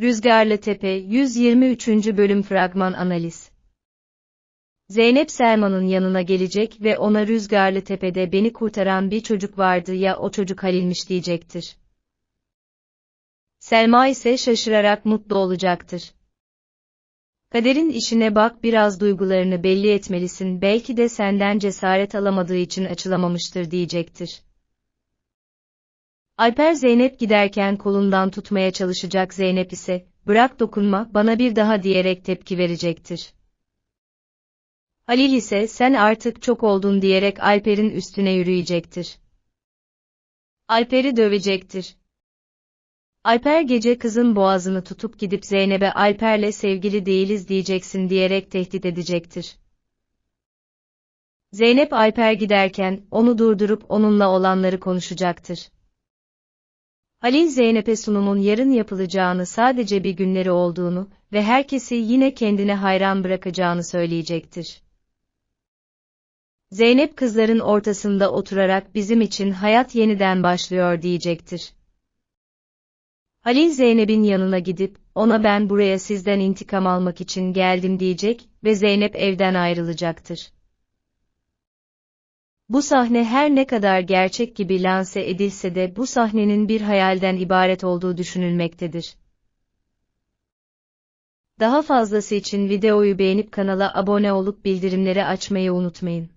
Rüzgarlı Tepe 123. Bölüm Fragman Analiz Zeynep Selman'ın yanına gelecek ve ona Rüzgarlı Tepe'de beni kurtaran bir çocuk vardı ya o çocuk Halil'miş diyecektir. Selma ise şaşırarak mutlu olacaktır. Kaderin işine bak biraz duygularını belli etmelisin belki de senden cesaret alamadığı için açılamamıştır diyecektir. Alper Zeynep giderken kolundan tutmaya çalışacak Zeynep ise, bırak dokunma, bana bir daha diyerek tepki verecektir. Halil ise sen artık çok oldun diyerek Alper'in üstüne yürüyecektir. Alper'i dövecektir. Alper gece kızın boğazını tutup gidip Zeynep'e Alper'le sevgili değiliz diyeceksin diyerek tehdit edecektir. Zeynep Alper giderken onu durdurup onunla olanları konuşacaktır. Halil Zeynep'e sunumun yarın yapılacağını sadece bir günleri olduğunu ve herkesi yine kendine hayran bırakacağını söyleyecektir. Zeynep kızların ortasında oturarak bizim için hayat yeniden başlıyor diyecektir. Halil Zeynep'in yanına gidip, ona ben buraya sizden intikam almak için geldim diyecek ve Zeynep evden ayrılacaktır. Bu sahne her ne kadar gerçek gibi lanse edilse de bu sahnenin bir hayalden ibaret olduğu düşünülmektedir. Daha fazlası için videoyu beğenip kanala abone olup bildirimleri açmayı unutmayın.